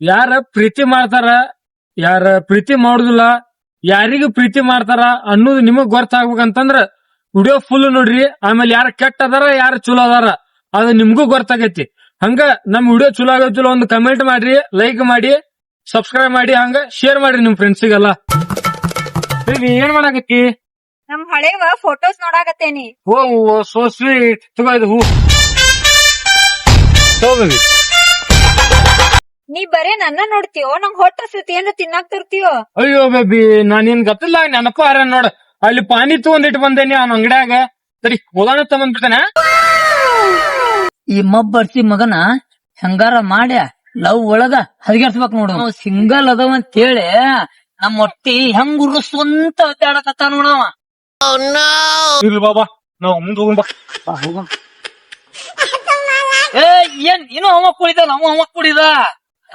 ಯಾರ ಪ್ರೀತಿ ಮಾಡ್ತಾರ ಯಾರ ಪ್ರೀತಿ ಮಾಡುದಿಲ್ಲ ಯಾರಿಗೂ ಪ್ರೀತಿ ಮಾಡ್ತಾರ ಅನ್ನೋದು ನಿಮಗ್ ಗೊತ್ತಾಗ್ಬೇಕಂತಂದ್ರ ವಿಡಿಯೋ ಫುಲ್ ನೋಡ್ರಿ. ಆಮೇಲೆ ಯಾರ ಕೆಟ್ಟ ಅದಾರ ಯಾರ ಚಲೋ ಅದಾರ ಅದು ನಿಮ್ಗೂ ಗೊತ್ತಾಗೈತಿ. ಹಂಗ ನಮ್ ವಿಡಿಯೋ ಚಲೋ ಆಗತ್ತಿಲ್ಲ ಒಂದು ಕಮೆಂಟ್ ಮಾಡ್ರಿ ಲೈಕ್ ಮಾಡಿ ಸಬ್ಸ್ಕ್ರೈಬ್ ಮಾಡಿ ಹಂಗ ಶೇರ್ ಮಾಡ್ರಿ ನಿಮ್ ಫ್ರೆಂಡ್ಸಿಗೆಲ್ಲ ಏನ್ ಮಾಡಾಕತ್ತಿ? ನಮ್ ಹಳೆವ ಫೋಟೋಸ್ ನೋಡಾಕತ್ತೇನಿ. ಓ ಸೋ ಸ್ವೀಟ್ ತಗೋ ಇದು ಹೂ. ತಗೋಬೇಡಿ ನೀ ಬರೇ ನನ್ನ ನೋಡ್ತೀಯೋ? ನಂಗ್ ಹೊಟ್ಟ ಹಸಿತಿ ಏನ್ರ ತಿನ್ನಾಕ್ ತರ್ತೀಯೋ? ಅಯ್ಯೋ ಬೇಬಿ ನಾನೇನ್ ಗೊತ್ತಿಲ್ಲ ನೆನಪ ಅರ ನೋಡ. ಅಲ್ಲಿ ಪಾನಿ ತಗೊಂಡಿಟ್ಟು ಬಂದೇನಿ ಅವ್ನ ಅಂಗಡ್ಯಾಗ. ಸರಿ ಹೋದಾಣ ತಗೊಂಡ್ಬಿಡ್ತಾನೆ ಈ ಮಬ್ಬರ್ಸಿ ಮಗನ ಹೆಂಗಾರ ಮಾಡ್ಯ? ಲವ್ ಒಳಗ ಹರಿಗರ್ಸ್ಬೇಕ್ ನೋಡು. ನಾವು ಸಿಂಗಲ್ ಅದಾವ ಅಂತ ಹೇಳಿ ನಮ್ಮ ಹೊಟ್ಟಿ ಹೆಂಗ್ ಉರ್ಸ್ವಂತ ಅಡ್ಡಾಡಕತ್ತ ನೋಡವ ಇರ್ಲಿ ಬಾಬಾ ನಾವ್ ಮುಂದೆ ಹೋಗೋಣ ಬಾ. ಏ ಏನ್ ಇನ್ನು ಅವ ಕುಡಿದ ನಾವು ಅವ ಕುಡಿದ?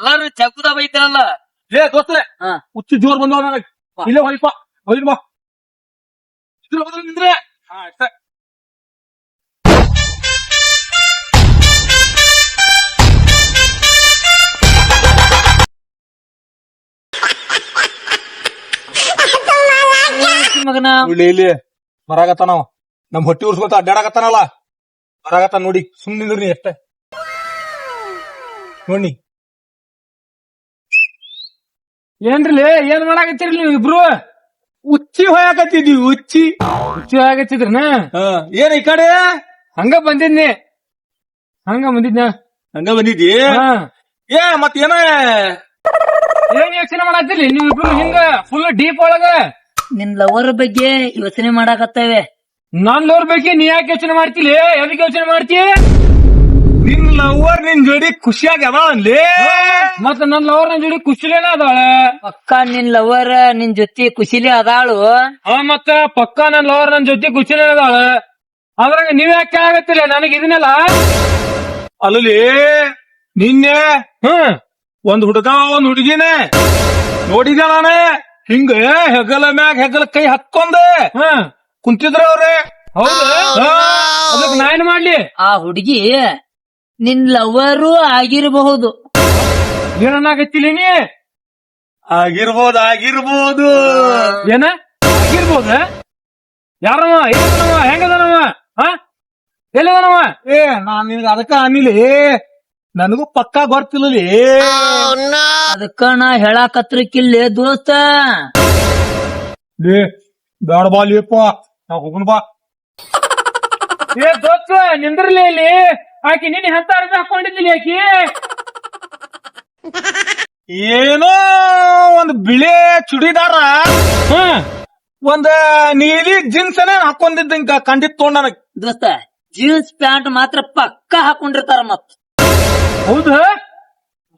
ಎಲ್ಲಾರು ಚಕ್ಕುದ ಬೈತಾರಲ್ಲ. ಏ ದೋಸ್ತರೆ ಹಾ. ಹುಚ್ಚಿ ಜೋರ್ ಬಂದವ ನನಗ್. ಇಲ್ಲೇ ಹೊಯ್ಪ ಹೊಯ್ದು ಬಾ. ಇದ್ರ ಬದಲು ನಿಂದ್ರೆ? ಹಾ ಅಷ್ಟೇ. ಮಗನ? ಇಲ್ಲಿ ಇಲ್ಲಿ ಬರಾಗತ್ತಾನವ ನಮ್ ಹೊಟ್ಟಿ ಉರ್ಸ್ಕೊತ ಅಡ್ಡಾಡಕತ್ತಾನಲ್ಲ. ಬರಾಗತ್ತ ನೋಡಿ ಸುಮ್ ನಿಂದ್ರಿ ಅಷ್ಟೇ. ನೋಡಿ. ಏನ್ರಿ ಏನ್ ಮಾಡಾಕತ್ತೀರಿ ನೀವು ಇಬ್ರು? ಉಚ್ಚಿ ಹೋಯಾಕತ್ತಿದ್ವಿ ಉಚ್ಚಿ. ಉಚ್ಚಿ ಹೋಯಾಕತ್ತಿದ್ರನ? ಏನ್ ಈ ಕಡೆ? ಹಂಗ ಬಂದಿದ್ನಿ. ಹಂಗ ಬಂದಿದ್ನ? ಹಂಗ ಬಂದಿದ್ದಿ? ಹಾ. ಏ ಮತ್ ಏನ? ಏನ್ ಯೋಚನೆ ಮಾಡಾತಿರ್ಲಿ ನೀವ್ ಇಬ್ರು ಹಿಂಗ ಫುಲ್ ಡೀಪ್ ಒಳಗ? ನಿನ್ ಲವರ್ ಬಗ್ಗೆ ಯೋಚನೆ ಮಾಡಾಕತ್ತೇವೆ. ನಾನ್ ಲವರ್ ಬಗ್ಗೆ ನೀ ಯಾಕೆ ಯೋಚನೆ ಮಾಡ್ತಿಲಿ ಎದಕ್ಕೆ ಯೋಚನೆ ಮಾಡ್ತಿ ನಿನ್ ಲವರ್ ನಿನ್ ಜೋಡಿ ಖುಷಿಯಾಗಿ ಅದ ಮತ್ತೆ ಮತ್ತ ನನ್ ಲವರ್ ನನ್ ಜೋಡಿ ಖುಷಿಲೇನ ಅದಾಳ? ಪಕ್ಕ ನಿನ್ ಲವರ್ ನಿನ್ ಜೊತೆ ಖುಷಿಲೇ ಅದಾಳು. ಆ ಮತ್ತ ಪಕ್ಕ ನನ್ ಲವರ್ ನನ್ ಜೊತೆ ಖುಷಿಲೇ ಅದಾಳ? ಅದ್ರಾಗ ನೀವ್ ಯಾಕೆ ಆಗತ್ತಿಲ್ಲ? ನನಗ್ ಇದನ್ನೆಲ್ಲ? ಅಲ್ಲಿ ನಿನ್ನೆ ಹ್ಮ್. ಒಂದ್ ಹುಡುಗ ಒಂದ್ ಹುಡುಗಿನ ನೋಡಿದ ನಾನೇ? ಹಿಂಗ ಹೆಗಲ ಮ್ಯಾಗ ಹೆಗಲ ಕೈ ಹತ್ಕೊಂಡೆ. ಕುಂತಿದ್ರ ಅವ್ರೆ? ಹೌದು. ನಾಯನ್ ನಾ ಏನ್ ಮಾಡ್ಲಿ? ಆ ಹುಡುಗಿ ನಿನ್ ಲವರು ಆಗಿರಬಹುದು. ಏನಾಗತ್ತಿಲ್ಲ ನೀ? ಆಗಿರ್ಬೋದು ಆಗಿರ್ಬೋದು ಏನ? ಆಗಿರ್ಬೋದ? ಯಾರವ ಏನವ ಹೆಂಗದನವ? ಹಾ ಎಲ್ಲಿದನವ? ಏ ನಾನ್ ನಿನ್ಗ ಅದಕ್ಕ ಅನ್ನಿಲಿ ನನಗೂ ಪಕ್ಕಾ ಗೊತ್ತಿಲ್ಲಲಿ ಅದಕ್ಕ ನಾ ಹೇಳಾಕತ್ರಕ್ಕಿಲ್ಲ ದೋಸ್ತ. ಲೇ ಬೇಡ ಬಾ ಲೇಪ ನಾ ಹೋಗುನ್ ಬಾ. ಏ ದೋಸ್ತ ನಿಂದ್ರಲಿ ಇಲ್ಲಿ? ಆಕಿ ನಿನ್ನೆ ಹತ್ತಾರು ರೂಪಾಯಿ ಹಾಕೊಂಡಿದ್ದೀನಿ ಆಕಿ. ಏನೋ ಒಂದು ಬಿಳಿ ಚುಡಿದಾರ. ಒಂದ ಒಂದ್ ನೀಲಿ ಜೀನ್ಸ್ ಹಾಕೊಂಡಿದ್ದ ಹಿಂಗ ಕಂಡಿತ್ ತೊಗೊಂಡ್ ನನಗ್. ದೋಸ್ತ ಜೀನ್ಸ್ ಪ್ಯಾಂಟ್ ಮಾತ್ರ ಪಕ್ಕ ಹಾಕೊಂಡಿರ್ತಾರ ಮತ್. ಹೌದು?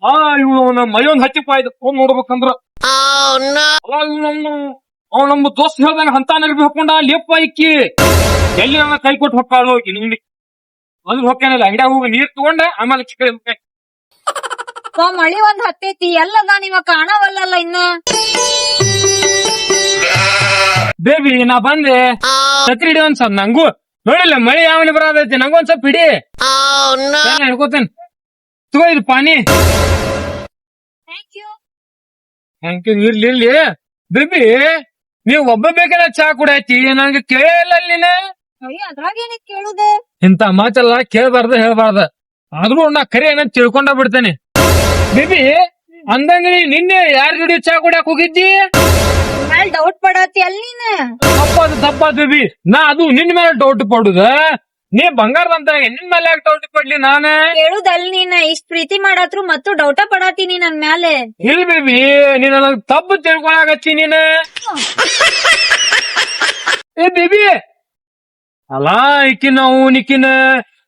ಆ ಇವ್ ನಮ್ಮ ಮೈಯೊಂದ್ ಹಚ್ಚಿ ಪಾಯ್ದು ಫೋನ್ ನೋಡ್ಬೇಕಂದ್ರ. ಅಲ್ಲ ಇವ್ ನಮ್ಮ ಅವ್ ನಮ್ಮ ದೋಸ್ತ್ ಹೇಳ್ದಂಗ ಹಂತ ನರ್ಬಿ ಹಾಕೊಂಡ ಲೇಪ ಇಕ್ಕಿ ಎಲ್ಲಿ ನನ್ನ ಕೈ ಕೊಟ್ಟು ಹೊಕ್ಕಾಳು ಹೋಗಿ ಅದ್ರ ಹೊಕ್ಕೇನಲ್ಲ ಅಂಗಡ್ಯಾಗ ಹೋಗಿ ನೀರ್ ತಗೊಂಡ ಆಮೇಲೆ ಚಿಕ್ಕ ಮಳಿ ಒಂದ್ ಹತ್ತೈತಿ ಎಲ್ಲದ ನೀವ ಕಾಣವಲ್ಲಲ್ಲ ಇನ್ನ? ಬೇಬಿ ನಾ ಬಂದೆ. ಛತ್ರಿ ಹಿಡಿ ಒಂದ್ ಸ್ವಲ್ಪ ನಂಗೂ. ನೋಡಿಲ್ಲ ಮಳಿ ಯಾವನ ಬರೋದೈತಿ ನಂಗೊಂದ್ ಸ್ವಲ್ಪ ಹಿಡಿ. ನಾನು ಹಿಡ್ಕೋತೇನೆ ತಗೋ ಇದು ಪಾನಿ. ಥ್ಯಾಂಕ್ ಯು ಇರ್ಲಿ ಇರ್ಲಿ. ಬೇಬಿ ನೀವ್ ಒಬ್ಬ ಬೇಕಲ್ಲ ಚಾ ಕುಡಾಯ್ತಿ ನಂಗೆ ಕೇಳಲ್ಲ ನೀನ. ಇಂತ ಮಾತೆಲ್ಲ ಕೇಳಬಾರ್ದ ಹೇಳಬಾರ್ದ. ಆದ್ರೂ ನಾ ಕರೆ ಏನಂತ ತಿಳ್ಕೊಂಡ ಬಿಡ್ತೇನೆ. ಬಿಬಿ ಅಂದಂಗ ನೀ ನಿನ್ನೆ ಯಾರ ಜೋಡಿ ಚಾ ಕುಡಿಯಾಕ ಹೋಗಿದ್ದಿ? ಮ್ಯಾಲ್ ಡೌಟ್ ಪಡತಿ ಅಲ್ಲಿ ನೀನ್? ತಪ್ಪಾದ ತಪ್ಪಾದ ಬೇಬಿ. ನಾ ಅದು ನಿನ್ ಮೇಲೆ ಡೌಟ್ ಪಡುದ. ನೀ ಬಂಗಾರದಂತ ನಿನ್ ಮೇಲೆ ಯಾಕೆ ಡೌಟ್ ಪಡ್ಲಿ ನಾನ? ಹೇಳುದಲ್ಲಿ ನೀನ. ಇಷ್ಟ ಪ್ರೀತಿ ಮಾಡತ್ರು ಮತ್ತು ಡೌಟ ಪಡಾತೀನಿ ನನ್ ಮ್ಯಾಲೆ. ಇಲ್ ಬಿಬಿ ನೀನ್ ನನಗ್ ತಪ್ಪು ತಿಳ್ಕೊಳಕತ್ತಿ ನೀನ. ಏ ಬೇಬಿ ಅಲ್ಲ ಈಕಿನ ಅವನಿಕಿನ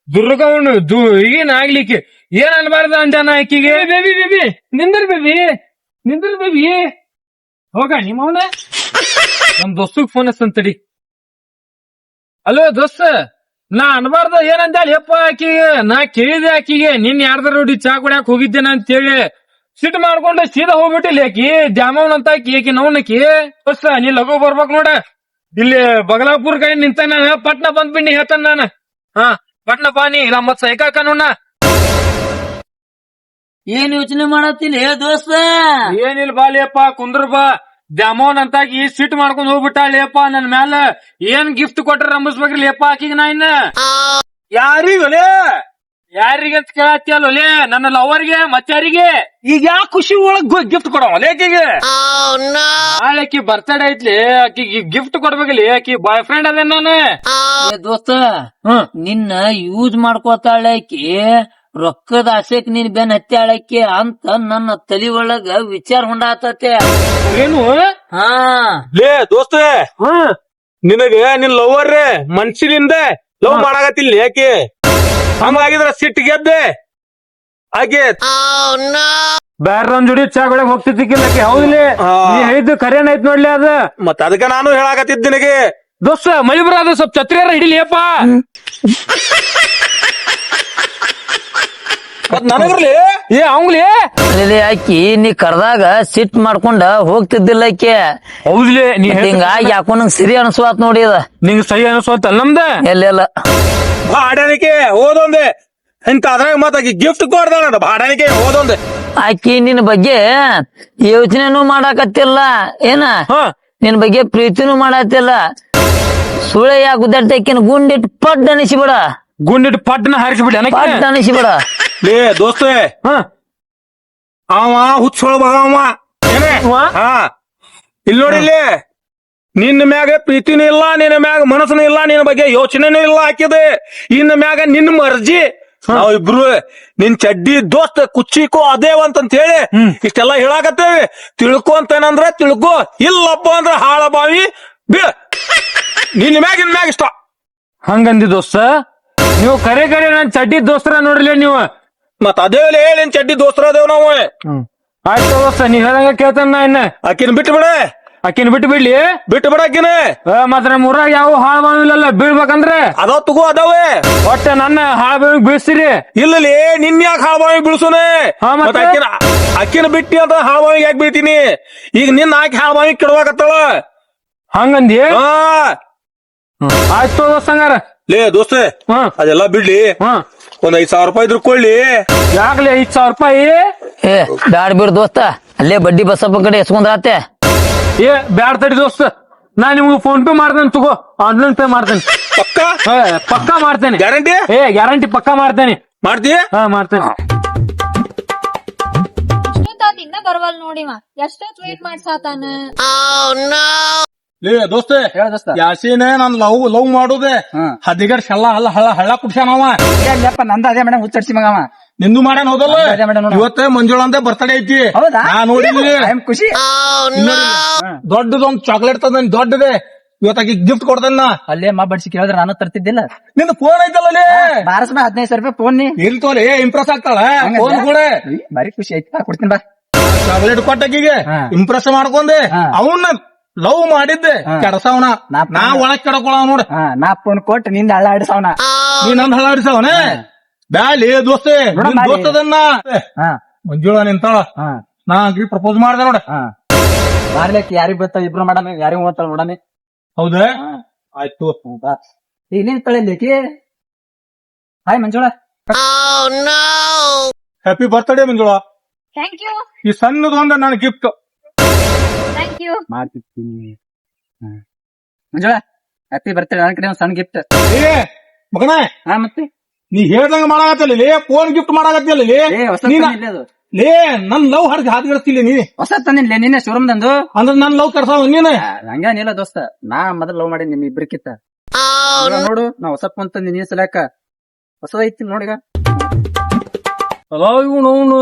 ದುರ್ಗವನು ದು ಈಗಿನ ಆಗ್ಲಿಕ್ಕೆ ಏನ್ ಅನ್ಬಾರ್ದ ಅಂಜಾನ ಆಕಿಗೆ ಬೇಬಿ ಬೇಬಿ ನಿಂದ್ರ ಬೇಬಿ ನಿಂದ್ರ ಬೇಬಿ. ಹೋಗ ನಿಮ್ಮವನ ನಮ್ ದೋಸ್ತಗ್ ಫೋನ್ ಹಚ್ಚಂತಡಿ. ಅಲೋ ದೋಸ್ತ ನಾ ಅನ್ಬಾರ್ದ ಏನಂದ ಯಪ್ಪ ಆಕಿಗೆ ನಾ ಕೇಳಿದೆ ಆಕಿಗೆ. ನಿನ್ ಯಾರ್ದಾರ ನೋಡಿ ಚಾ ಕುಡಿಯಾಕ ಅಂತ ಹೇಳಿ ಸಿಟ್ ಮಾಡ್ಕೊಂಡು ಸೀದಾ ಹೋಗ್ಬಿಟ್ಟಿಲ್ಲ ಆಕಿ. ಜಾಮವನ್ ಅಂತ ಆಕಿ. ಆಕಿ ನವ್ನಕಿ ದೋಸ್ತ ನೀ ಲಗೋ ಬರ್ಬೇಕ್ ನೋಡ. ಇಲ್ಲಿ ಬಗಲಾಪುರ್ ಕೈ ನಿಂತ ನಾನು? ಪಟ್ನ ಬಂದ್ಬಿಡಿ ಹೇಳ್ತಾನ ನಾನು. ಹಾ ಪಟ್ನ ಪಾನಿ ಇಲ್ಲ ಮತ್ ಸೈಕಾಕ ಏನ್ ಯೋಚನೆ ಮಾಡತ್ತೀನಿ ಹೇ ದೋಸ್ತ? ಏನಿಲ್ಲ ಬಾಲಿಯಪ್ಪ ಕುಂದ್ರ ಬಾ. ದ್ಯಾಮೋನ್ ಅಂತಾಗಿ ಸಿಟ್ ಮಾಡ್ಕೊಂಡ್ ಹೋಗ್ಬಿಟ್ಟಾಳಿಯಪ್ಪ ನನ್ ಮ್ಯಾಲ. ಏನ್ ಗಿಫ್ಟ್ ಕೊಟ್ರ ಲೇಪ ಆಕಿಗೆ ನಾ ಇನ್ನ? ಯಾರಿಗಲೇ ಯಾರಿಗಂತ ಲೇ ನನ್ನ ಲವರ್ಗೆ ಮತ್ತಾರಿಗೆ ಈಗ ಯಾ ಖುಷಿ ಒಳಗ್ ಗಿಫ್ಟ್ ಕೊಡವ ಲೇಕಿಗೆ ನಾಳೆ ಆಕಿ ಬರ್ತಡೇ ಐತ್ಲಿ ಆಕಿಗೆ ಗಿಫ್ಟ್ ಕೊಡ್ಬೇಕಲ್ಲಿ ಆಕಿ ಬಾಯ್ ಫ್ರೆಂಡ್ ಅದೇ ನಾನು ಏ ದೋಸ್ತ ಹ್ಮ್ ನಿನ್ನ ಯೂಸ್ ಮಾಡ್ಕೋತಾಳೆ ಆಕಿ ರೊಕ್ಕದ ಆಸೆಕ್ ನೀನ್ ಬೆನ್ ಹತ್ತಾಳಕ್ಕೆ ಅಂತ ನನ್ನ ತಲಿ ಒಳಗ ವಿಚಾರ ಹೊಂಡಾತತೆ ಏನು? ಹಾ. ಲೇ ದೋಸ್ತ ಹ್ಮ್ ನಿನಗೆ ನಿನ್ ಲವರ್ ಮನ್ಸಿನಿಂದ ಲವ್ ಮಾಡಾಕತ್ತಿಲ್ಲ ಯಾಕೆ ಹಂಗಾಗಿದ್ರ ಸಿಟ್ಟು ಗೆದ್ದೆ. ಆಕೆ ಬ್ಯಾರ್ರನ್ ಜೋಡಿ ಚಾ ಹೋಗ್ತಿದ್ದಕ್ಕಿಲ್ಲ ಹೋಗ್ತಿದ್ದಕ್ಕೆ ಹೌದಿಲ್ಲ. ನೀ ಹೇಳಿದ್ದು ಕರೇನ ಐತ್ ನೋಡ್ಲಿ ಅದ. ಮತ್ತ ಅದಕ್ಕ ನಾನು ಹೇಳಾಕತ್ತಿದ್ದ ನಿನಗೆ. ದೋಸ್ತ ಮಳಿ ಬರೋದು ಸ್ವಲ್ಪ ಛತ್ರಿಯಾರ ಹಿಡಿಲಿಯಪ್ಪ ಮತ್ ನನಗ್ರಲಿ ಏ ಅವಂಗ್ಲಿ ಅಲ್ಲಿ ಆಕಿ ನೀ ಕರ್ದಾಗ ಸಿಟ್ ಮಾಡ್ಕೊಂಡ ಹೋಗ್ತಿದ್ದಿಲ್ಲ ಆಕೆ. ಹೌದಿಲ್ಲ ನೀ ಹಿಂಗಾಗಿ ಯಾಕೋ ನಂಗ್ ಸರಿ ಅನ್ಸ್ವಾತ್ ನೋಡಿ ಅದ. ನಿಂಗ್ ಸಹಿ ಅಲ್ಲ ನಮ್ದ? ಎಲ್ಲೆಲ್ಲ ಬಾಡನಿಕೆ ಓದೊಂದೆ ಇಂತ ಅದ್ರಾಗ ಮತ್ತಾಕಿ ಗಿಫ್ಟ್ ಕೊಡ್ದಾಳ ಬಾಡನಿಕೆ ಓದೊಂದೆ ಆಕಿ ನಿನ್ ಬಗ್ಗೆ ಯೋಚನೆನೂ ಮಾಡಾಕತ್ತಿಲ್ಲ. ಏನ? ನಿನ್ ಬಗ್ಗೆ ಪ್ರೀತಿನೂ ಮಾಡತ್ತಿಲ್ಲ ಸುಳೆ ಯಾಕೆ ಗುದ್ದಾಡ್ತಕ್ಕಿನ ಗುಂಡಿಟ್ ಪಡ್ ಅನಿಸಿಬಿಡ. ಗುಂಡಿಟ್ ಪಡ್ನ ಹಾರಿಸ್ಬಿಡಿ ಪಡ್ ಅನಿಸಿಬಿಡ. ಲೇ ದೋಸ್ತ. ಅವ ಹುಚ್ಚೊಳ ಮಗ ಅವ ಇಲ್ಲಿ. ನಿನ್ನ ಮ್ಯಾಗ ಪ್ರೀತಿನೂ ಇಲ್ಲ ನಿನ್ನ ಮ್ಯಾಗ ಮನಸ್ಸನೂ ಇಲ್ಲ ನಿನ್ನ ಬಗ್ಗೆ ಯೋಚನೆನೂ ಇಲ್ಲ ಹಾಕಿದೆ ಇನ್ನ ಮ್ಯಾಗ ನಿನ್ನ ಮರ್ಜಿ. ನಾವ್ ಇಬ್ರು ನಿನ್ ಚಡ್ಡಿ ದೋಸ್ತ ಕುಚ್ಚಿಕೋ ಅದೇವ ಅಂತ ಹೇಳಿ ಇಷ್ಟೆಲ್ಲ ಹೇಳಾಕತ್ತೇವಿ. ತಿಳ್ಕೊಂತೇನಂದ್ರ ತಿಳ್ಕೊ. ಇಲ್ಲಪ್ಪ ಅಂದ್ರ ಹಾಳ ಬಾವಿ. ಬೀಳ ನಿನ್ನ ಮ್ಯಾಗ ಇನ್ ಮ್ಯಾಗ ಇಷ್ಟ. ಹಂಗಂದಿ ದೋಸ್ತ? ನೀವು ಕರೆ ಕರೆ ನನ್ ಚಡ್ಡಿ ದೋಸ್ತರ ನೋಡ್ಲಿ ನೀವು. ಮತ್ ಅದೇ ಹೇಳಿ ಚಡ್ಡಿ ದೋಸ್ತರ ಅದೇವ್ ನಾವು. ಆಯ್ತು ದೋಸ್ತ ನೀವ್ ಹೇಳಂಗ ಕೇಳ್ತಾನ ನಾ ಇನ್ನ. ಆಕಿನ ಬಿಟ್ಟು ಬಿಡ ಆಕಿನ ಬಿಟ್ಟು ಬಿಡ್ಲಿ? ಬಿಟ್ಟು ಬಿಡ ಮತ್ತ ನಮ್ಮ ಊರಾಗ ಯಾವ ಹಾಳು ಬಾವಿಲ್ಲ ಬೀಳ್ಬೇಕಂದ್ರೆ? ಅದಾವ ತಗೋ ಅದಾವೆ. ಒಟ್ಟ ನನ್ನ ಹಾಳು ಬಾವಿ ಬೀಳ್ಸಿರಿ ಇಲ್ಲಲಿ ನಿನ್ ಯಾಕೆ ಹಾಳ್ಬಾವಿ ಬೀಳ್ಸುನೆ? ಬೀಳ್ಸೋನೆ ಅಕ್ಕಿನ ಅಕ್ಕಿನ ಬಿಟ್ಟಿ ಅಂತ ಹಾಳ್ಬಾವಿಗೆ ಯಾಕೆ ಬೀಳ್ತೀನಿ? ಈಗ ನಿನ್ನ ಹಾಕಿ ಹಾಳ್ಬಾವಿ ಕೆಡವಾಕತ್ತಾಳ ಹಂಗಂದಿ? ಹಾ. ಆಯ್ತು ದೋಸ್ತ ಹಂಗಾರ. ಲೇ ದೋಸ್ತ ಹಾ. ಅದೆಲ್ಲ ಬಿಡ್ಲಿ. ಹಾ. ಒಂದ್ ಐದ್ ಸಾವಿರ ರೂಪಾಯಿ ಇದ್ರ ಕೊಳ್ಳಿ ಯಾಕ್ಲೆ ಐದ್ ಸಾವಿರ ರೂಪಾಯಿ? ಏ ದಾಡ್ ಬಿಡ್ ದೋಸ್ತ. ಅಲ್ಲೇ ಬಡ್ಡಿ ಬಸಪ್ಪ ಕಡೆ ಎಸ್ಕೊಂಡ್ರಾತೆ ಏ ಬ್ಯಾಡ್ ತಡಿ ದೋಸ್ತ. ನಾ ನಿಮ್ಗೆ ಫೋನ್ ಪೇ ಮಾಡ್ತೇನೆ ತಗೋ. ಆನ್ಲೈನ್ ಪೇ ಮಾಡ್ತೇನೆ. ಪಕ್ಕ? ಹಾ, ಪಕ್ಕಾ ಮಾಡ್ತೇನೆ. ಗ್ಯಾರಂಟಿ ಏ ಗ್ಯಾರಂಟಿ ಪಕ್ಕಾ ಮಾಡ್ತೇನೆ. ಮಾಡ್ತೀಯ ಹಾ ಮಾಡ್ತೇನೆ. ಇಷ್ಟೊತ್ತಾತ್ ಇನ್ನ ಬರ್ವಲ್ ನೋಡಿವ ಎಷ್ಟೊತ್ ವೇಟ್ ಮಾಡ್ಸಾತಾನ ಲೇ ದೋಸ್ತ ಯಾಸೀನೆ ನಾನ್ ಲವ್ ಲವ್ ಮಾಡುದೆ. ಹದಿಗರ್ ಶಲ್ಲ ಹಲ್ಲ ಹಳ್ಳ ಹಳ್ಳ ಕುಡ್ಸ್ಯಾನವ ಇಲ್ಲಪ್ಪ ನಂದ ಅದೇ ಮೇಡಮ್ ಹುಚ್ಚಡ್ಸಿ ಮಗವ ನಿಂದು ಮಾಡಾನ ಹೋದಲ್ಲ? ಅದೇ madam ನೋಡು. ಇವತ್ತ ಮಂಜುಳ ಅಂತ ಬರ್ತಡೇ ಐತಿ. ಹೌದಾ? ನಾ ನೋಡಿದ್ವಿ ಐ ಆಮ್ ಖುಷಿ ದೊಡ್ಡದೊಂದ್ ಚಾಕ್ಲೇಟ್ ತಂದ ದೊಡ್ಡದೆ. ಇವತ್ತಾಗಿ ಗಿಫ್ಟ್ ಕೊಡ್ತೇನ್ ನಾ ಅಲ್ಲೇ ಮಾ ಬಡ್ಸಿ ಕೇಳಿದ್ರೆ ನಾನು ತರ್ತಿದ್ದಿಲ್ಲ. ನಿಂದು ಫೋನ್ ಐತಲ್ಲ ಬಾರಸ್ ಬಾ ಹದಿನೈದು ಸಾವಿರ ರೂಪಾಯಿ ಫೋನ್ ನೀ. ತೋರಿ ಇಂಪ್ರೆಸ್ ಆಗ್ತಾಳ? ಫೋನ್ ಕೂಡ. ಬಾರಿ ಖುಷಿ ಆಯ್ತು ಬಾ ಕೊಡ್ತೀನಿ ಬಾ. ಚಾಕ್ಲೇಟ್ ಕೊಟ್ಟಾಕಿಗೆ ಹಾ. ಇಂಪ್ರೆಸ್ ಮಾಡ್ಕೊಂಡೆ. ಹಾ. ಅವನ್ನ ಲವ್ ಮಾಡಿದ್ದೆ. ಹಾ. ಕೆಡಸವನ. ನಾ- ನಾ ಒಳಗ್ ಕೆಡಕೊಳ ನೋಡ. ಹಾ ನಾ ಫೋನ್ ಕೊಟ್ಟು ನಿಂದ ಹಳ್ಳ ಆಡಿಸವನ ನೀ ನಂದ್ ಹಳಾಡಿಸವನ ಬ್ಯಾಲಿ ದೋಸ್ತೆ ನಿನ್. ದೋಸ್ತದನ್ನ ಹಾ. ಮಂಜುಳ ನಿಂತಾಳ. ಹಾ. ನಾ ಆಕಿಗೆ ಪ್ರಪೋಸ್ ಮಾಡ್ದೆ ನೋಡ. ಹಾ. ಮಾಡ್ಲಿಕ್ಕೆ ಯಾರಿಗ್ ಬರ್ತಾವ ಇಬ್ರು ಮಾಡಣ ಯಾರಿಗ್ ಓದ್ತಾಳ ನೋಡಾನಿ ಹೌದಾ? ಹಾ. ಆಯ್ತು. ಬಾ. ಇಲ್ಲಿಂದ ತಳಿಲೇಕಿ hi Manjula. Happy birthday Manjula. Thank you ಈ ಸಣ್ಣದೊಂದ ನನ್ನ ಗಿಫ್ಟ್ ಥ್ಯಾಂಕ್ ಯು ಮಾಡ್ತಿರ್ತೀನಿ. ಮಂಜುಳ ಹ್ಯಾಪಿ ಬರ್ತಡೆ ನನ್ನ ಕಡೆ ಒಂದ್ ಸಣ್ಣ ಗಿಫ್ಟ್ ಏ ಮಗನ. ಹಾ ಮತ್ತೆ? ನೀ ಹೇಳ್ದಂಗ ಮಾಡಾಗತ್ತಲ್ಲ ಲೇ ಫೋನ್ ಗಿಫ್ಟ್ ಮಾಡಾಕತ್ತಿಲ್ಲ ಲೇ. ಏ ಹೊಸ ನೀನ ತಂದಿಲ್ಲ ಅದು. ಲೇ ನನ್ ಲವ್ ಹರಿದು ಹಾದಿಗಿಳಿಸ್ತಿಲ್ಲ ನೀ. ಹೊಸ ತಂದಿಲ್ಲ ನಿನ್ನೆ ಶೋರೂಮ್ ತಂದು ಅಂದ್ರೆ ನನ್ ಲವ್ ಕರ್ಸಾವ ನೀನ. ಹಂಗೇನಿಲ್ಲ ದೋಸ್ತ. ನಾ ಮೊದಲು ಲವ್ ಮಾಡಿ ನಿಮ್ ಇಬ್ರಿಕಿತ್ತ ಇವಾಗ ನೋಡು ನಾ ಹೊಸ ಫೋನ್ ತಂದಿ ನೀನ್ ಸಲಕ ಹೊಸದೈತಿ ನೋಡಿಗ ಹಲೋ ಇವ್ನು ಅವನು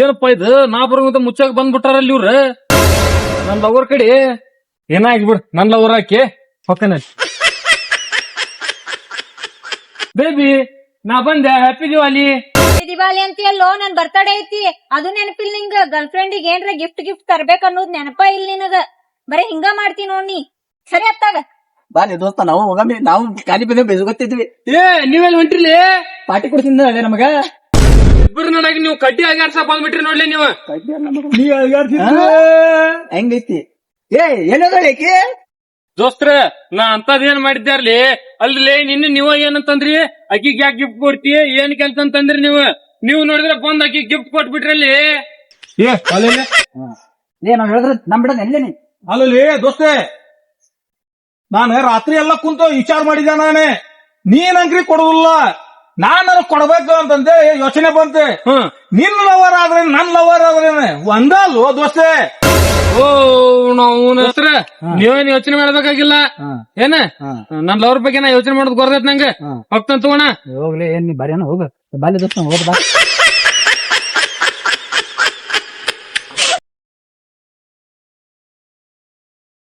ಏನಪ್ಪ ಇದು? ನಾ ಬರೋಂತ ಮುಚ್ಚಾಕ ಬಂದ್ಬಿಟ್ಟಾರಲ್ಲಿ ಇವ್ರ. ನನ್ ಲವರ್ ಕಡೆ. ಏನಾಗಿ ಬಿಡು ನನ್ ಲವರ್ ಹಾಕಿ ಹೋಗ್ತೇನೆ. ಬೇಬಿ ನಾ ಬಂದೆ ಹ್ಯಾಪಿ ದಿವಾಲಿ ದಿವಾಲಿ ಅಂತೀಯಲ್ಲೋ ನನ್ ಬರ್ತಡೇ ಐತಿ. ಅದು ನೆನಪಿಲ್ ನಿಂಗ. ಗರ್ಲ್ ಫ್ರೆಂಡಿಗೆ ಏನ್ರ ಗಿಫ್ಟ್ ಗಿಫ್ಟ್ ತರ್ಬೇಕ ಅನ್ನೋದ್ ನೆನಪ ಇಲ್ಲ ನಿನಗ. ಬರೀ ಹಿಂಗ ಮಾಡ್ತೀನಿ ನೋಡ್ ನೀ. ಸರಿ ಅತ್ತಾಗ. ಬಾರಿ ದೋಸ್ತ ನಾವು ಹೋಗಮ್ಮಿ ನಾವು ಖಾಲಿ ಬಂದ ಗೊತ್ತಿದ್ವಿ. ಏ ನೀವೆಲ್ಲ ಹೊಂಟ್ರಿಲಿ? ಪಾರ್ಟಿ ಕೊಡ್ತೀನಿ ಅದೇ ನಮಗ? ಇಬ್ಬರು ನನಗೆ ನೀವು ಕಡ್ಡಿ ಆಗ್ಯಾರ್ಸ ಬಂದ್ಬಿಟ್ರಿ ನೋಡ್ಲಿ ನೀವು. ನೀ ಅಳ್ಗಾಡ್ತಿದ್ದೆ. ಹೆಂಗೈತಿ? ಏ ಏನದಳೇಕಿ ದೋಸ್ತ್ರ ನಾ ಅಂತದೇನ್ ಏನ್ ಮಾಡಿದ್ದಾರ್ಲಿ ಅಲ್ರಿ ನಿನ್ನ ನೀವ ಏನಂತಂದ್ರಿ? ಅಕ್ಕಿಗ್ ಯಾಕೆ ಗಿಫ್ಟ್ ಕೊಡ್ತಿ ಏನ್ ಕೆಲ್ಸ ಅಂತಂದ್ರಿ ನೀವು? ನೀವು ನೋಡಿದ್ರೆ ಬಂದ್ ಅಕ್ಕಿ ಗಿಫ್ಟ್ ಕೊಟ್ಬಿಟ್ರಲ್ಲಿ ಏ ಅಲ್ಲೇ ಏ ನಾವ್ ಹೇಳಿದ್ರೆ ನಮ್ ಬಿಡೋದ್ ಎಲ್ಲೇ ನೀ ಅಲ್ಲಲ್ಲಿ ದೋಸ್ತೆ ನಾನು ರಾತ್ರಿ ಎಲ್ಲ ಕುಂತ ವಿಚಾರ ಮಾಡಿದ್ದೆ ನಾನೇ. ನೀನ್ ಅಂಗ್ರಿ ಕೊಡುದಿಲ್ಲ. ನಾನು ಕೊಡ್ಬೇಕು ಅಂತಂದೆ ಯೋಚನೆ ಬಂತೆ. ಹ್ಮ್. ನಿನ್ ಲವರ್ ಆದ್ರೆ ನನ್ ಲವರ್ ಆದ್ರೆ ಒಂದಲ್ವೋ ದೋಸ್ತೆ ಓ ನೀವೇನ್ ಯೋಚನೆ ಮಾಡ್ಬೇಕಾಗಿಲ್ಲ? ಏನ? ನನ್ ಲವರ್ ಬಗ್ಗೆ ನಾ ಯೋಚನೆ ಮಾಡೋದ್ ಗೊರ್ದೈತ್ ನಂಗೆ. ಹೋಗ್ತಾನ ತಗೋಣ. ಹೋಗ್ಲಿ ಏನ್ ನೀ ಬರೇನ ಹೋಗ. ಬಾಲ್ಯದ ದೋಸ್ತ ಹೋಗ್ ಬಾ.